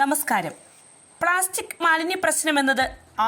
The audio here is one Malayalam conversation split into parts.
നമസ്കാരം. പ്ലാസ്റ്റിക് മാലിന്യ പ്രശ്നം എന്നത്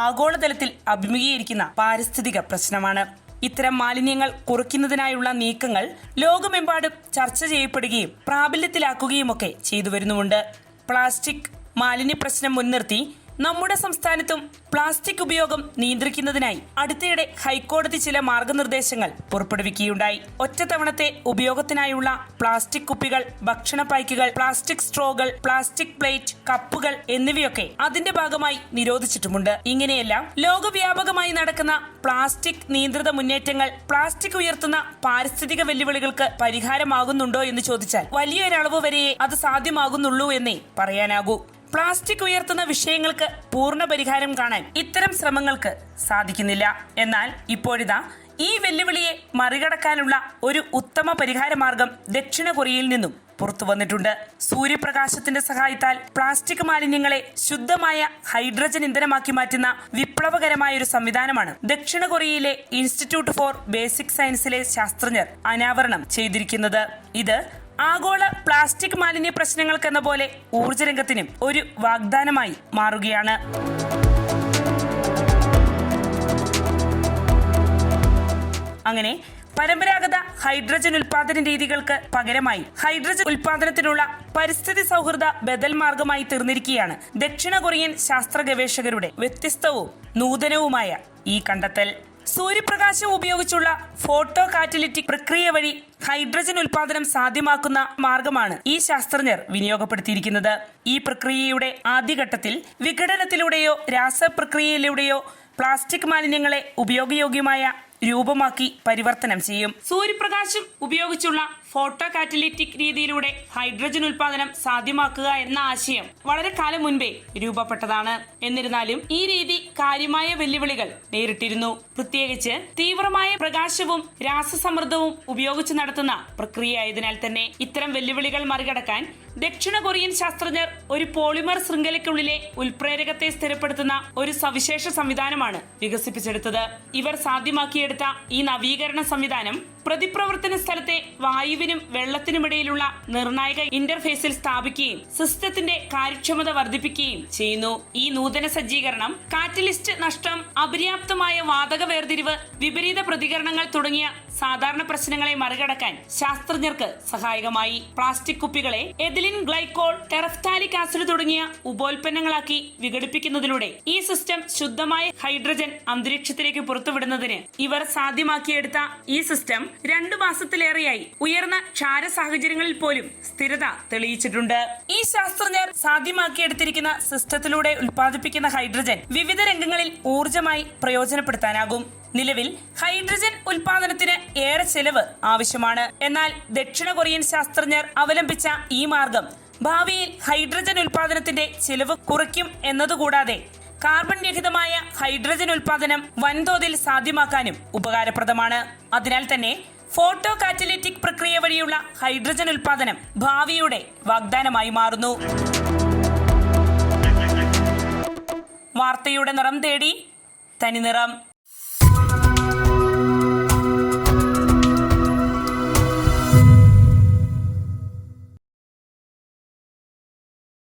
ആഗോളതലത്തിൽ അഭിമുഖീകരിക്കുന്ന പാരിസ്ഥിതിക പ്രശ്നമാണ്. ഇത്തരം മാലിന്യങ്ങൾ കുറയ്ക്കുന്നതിനായുള്ള നീക്കങ്ങൾ ലോകമെമ്പാടും ചർച്ച ചെയ്യപ്പെടുകയും പ്രാബല്യത്തിലാക്കുകയുമൊക്കെ ചെയ്തു വരുന്നുമുണ്ട് പ്ലാസ്റ്റിക് മാലിന്യ പ്രശ്നം മുൻനിർത്തി നമ്മുടെ സംസ്ഥാനത്തും പ്ലാസ്റ്റിക് ഉപയോഗം നിയന്ത്രിക്കുന്നതിനായി അടുത്തിടെ ഹൈക്കോടതി ചില മാർഗനിർദ്ദേശങ്ങൾ പുറപ്പെടുവിക്കുകയുണ്ടായി. ഒറ്റത്തവണത്തെ ഉപയോഗത്തിനായുള്ള പ്ലാസ്റ്റിക് കുപ്പികൾ ഭക്ഷണ പായ്ക്കുകൾ പ്ലാസ്റ്റിക് സ്ട്രോകൾ പ്ലാസ്റ്റിക് പ്ലേറ്റ് കപ്പുകൾ എന്നിവയൊക്കെ അതിന്റെ ഭാഗമായി നിരോധിച്ചിട്ടുമുണ്ട്. ഇങ്ങനെയെല്ലാം ലോകവ്യാപകമായി നടക്കുന്ന പ്ലാസ്റ്റിക് നിയന്ത്രിത മുന്നേറ്റങ്ങൾ പ്ലാസ്റ്റിക് ഉയർത്തുന്ന പാരിസ്ഥിതിക വെല്ലുവിളികൾക്ക് പരിഹാരമാകുന്നുണ്ടോ എന്ന് ചോദിച്ചാൽ വലിയൊരളവ് വരെയേ അത് സാധ്യമാകുന്നുള്ളൂ എന്നേ പറയാനാകൂ. പ്ലാസ്റ്റിക് ഉയർത്തുന്ന വിഷയങ്ങൾക്ക് പൂർണ പരിഹാരം കാണാൻ ഇത്തരം ശ്രമങ്ങൾക്ക് സാധിക്കുന്നില്ല. എന്നാൽ ഇപ്പോഴിതാ ഈ വെല്ലുവിളിയെ മറികടക്കാനുള്ള ഒരു ഉത്തമ പരിഹാര മാർഗം ദക്ഷിണ കൊറിയയിൽ നിന്നും പുറത്തു വന്നിട്ടുണ്ട്. സൂര്യപ്രകാശത്തിന്റെ സഹായത്താൽ പ്ലാസ്റ്റിക് മാലിന്യങ്ങളെ ശുദ്ധമായ ഹൈഡ്രജൻ ഇന്ധനമാക്കി മാറ്റുന്ന വിപ്ലവകരമായ ഒരു സംവിധാനമാണ് ദക്ഷിണ കൊറിയയിലെ ഇൻസ്റ്റിറ്റ്യൂട്ട് ഫോർ ബേസിക് സയൻസിലെ ശാസ്ത്രജ്ഞർ അനാവരണം ചെയ്തിരിക്കുന്നത്. ഇത് ആഗോള പ്ലാസ്റ്റിക് മാലിന്യ പ്രശ്നങ്ങൾക്കെന്ന പോലെ ഊർജരംഗത്തിനും ഒരു വാഗ്ദാനമായി മാറുകയാണ്. അങ്ങനെ പരമ്പരാഗത ഹൈഡ്രജൻ ഉൽപാദന രീതികൾക്ക് പകരമായി ഹൈഡ്രജൻ ഉൽപാദനത്തിനുള്ള പരിസ്ഥിതി സൗഹൃദ ബദൽ മാർഗമായി തീർന്നിരിക്കുകയാണ് ദക്ഷിണ കൊറിയൻ ശാസ്ത്ര ഗവേഷകരുടെ വ്യത്യസ്തവും നൂതനവുമായ ഈ കണ്ടെത്തൽ. സൂര്യപ്രകാശം ഉപയോഗിച്ചുള്ള ഫോട്ടോ കാറ്റലിറ്റിക് പ്രക്രിയ വഴി ഹൈഡ്രജൻ ഉൽപാദനം സാധ്യമാക്കുന്ന മാർഗമാണ് ഈ ശാസ്ത്രജ്ഞർ വിനിയോഗപ്പെടുത്തിയിരിക്കുന്നത്. ഈ പ്രക്രിയയുടെ ആദ്യഘട്ടത്തിൽ വിഘടനത്തിലൂടെയോ രാസപ്രക്രിയയിലൂടെയോ പ്ലാസ്റ്റിക് മാലിന്യങ്ങളെ ഉപയോഗയോഗ്യമായ രൂപമാക്കി പരിവർത്തനം ചെയ്യും. സൂര്യപ്രകാശം ഉപയോഗിച്ചുള്ള ഫോട്ടോ കാറ്റലിറ്റിക് രീതിയിലൂടെ ഹൈഡ്രജൻ ഉൽപാദനം സാധ്യമാക്കുക എന്ന ആശയം വളരെ കാലം മുൻപേ രൂപപ്പെട്ടതാണ്. എന്നിരുന്നാലും ഈ രീതി കാര്യമായ വെല്ലുവിളികൾ നേരിട്ടിരുന്നു. പ്രത്യേകിച്ച് തീവ്രമായ പ്രകാശവും രാസസമ്മർദ്ദവും ഉപയോഗിച്ച് നടത്തുന്ന പ്രക്രിയയായതിനാൽ തന്നെ ഇത്തരം വെല്ലുവിളികൾ മറികടക്കാൻ ദക്ഷിണ കൊറിയൻ ശാസ്ത്രജ്ഞർ ഒരു പോളിമർ ശൃംഖലയ്ക്കുള്ളിലെ ഉൽപ്രേരകത്തെ സ്ഥിരപ്പെടുത്തുന്ന ഒരു സവിശേഷ സംവിധാനമാണ് വികസിപ്പിച്ചെടുത്തത്. ഇവർ സാധ്യമാക്കിയെടുത്ത ഈ നവീകരണ സംവിധാനം പ്രതിപ്രവർത്തന സ്ഥലത്തെ വായുവിനും വെള്ളത്തിനുമിടയിലുള്ള നിർണായക ഇന്റർഫേസിൽ സ്ഥാപിക്കുകയും സിസ്റ്റത്തിന്റെ കാര്യക്ഷമത വർദ്ധിപ്പിക്കുകയും ചെയ്യുന്നു. ഈ നൂതന സജ്ജീകരണം കാറ്റലിസ്റ്റ് നഷ്ടം അപര്യാപ്തമായ വാതക വേർതിരിവ് വിപരീത പ്രതികരണങ്ങൾ തുടങ്ങിയ സാധാരണ പ്രശ്നങ്ങളെ മറികടക്കാൻ ശാസ്ത്രജ്ഞർക്ക് സഹായകമായി. പ്ലാസ്റ്റിക് കുപ്പികളെ എഥിലിൻ ഗ്ലൈക്കോൾ ടെറഫ്താലിക് ആസിഡ് തുടങ്ങിയ ഉപോൽപ്പന്നങ്ങളാക്കി വിഘടിപ്പിക്കുന്നതിലൂടെ ഈ സിസ്റ്റം ശുദ്ധമായ ഹൈഡ്രജൻ അന്തരീക്ഷത്തിലേക്ക് പുറത്തുവിടുന്നതിന് ഇവർ സാധ്യമാക്കിയെടുത്ത ഈ സിസ്റ്റം രണ്ടു മാസത്തിലേറെയായി ഉയർന്ന ക്ഷാര സാഹചര്യങ്ങളിൽ പോലും സ്ഥിരത തെളിയിച്ചിട്ടുണ്ട്. ഈ ശാസ്ത്രജ്ഞർ സാധ്യമാക്കിയെടുത്തിരിക്കുന്ന സിസ്റ്റത്തിലൂടെ ഉൽപ്പാദിപ്പിക്കുന്ന ഹൈഡ്രജൻ വിവിധ രംഗങ്ങളിൽ ഊർജമായി പ്രയോജനപ്പെടുത്താനാകും. നിലവിൽ ഹൈഡ്രജൻ ഉൽപാദനത്തിന് ഏറെ ചെലവ് ആവശ്യമാണ്. എന്നാൽ ദക്ഷിണ കൊറിയൻ ശാസ്ത്രജ്ഞർ അവലംബിച്ച ഈ മാർഗം ഭാവിയിൽ ഹൈഡ്രജൻ ഉൽപാദനത്തിന്റെ ചെലവ് കുറയ്ക്കും എന്നതുകൂടാതെ കാർബൺ രഹിതമായ ഹൈഡ്രജൻ ഉൽപാദനം വൻതോതിൽ സാധ്യമാക്കാനും ഉപകാരപ്രദമാണ്. അതിനാൽ തന്നെ ഫോട്ടോ കാറ്റലിറ്റിക് പ്രക്രിയ വഴിയുള്ള ഹൈഡ്രജൻ ഉൽപാദനം ഭാവിയുടെ വാഗ്ദാനമായി മാറുന്നു. വാർത്തയുടെ നിറം തേടി തനിനിറം.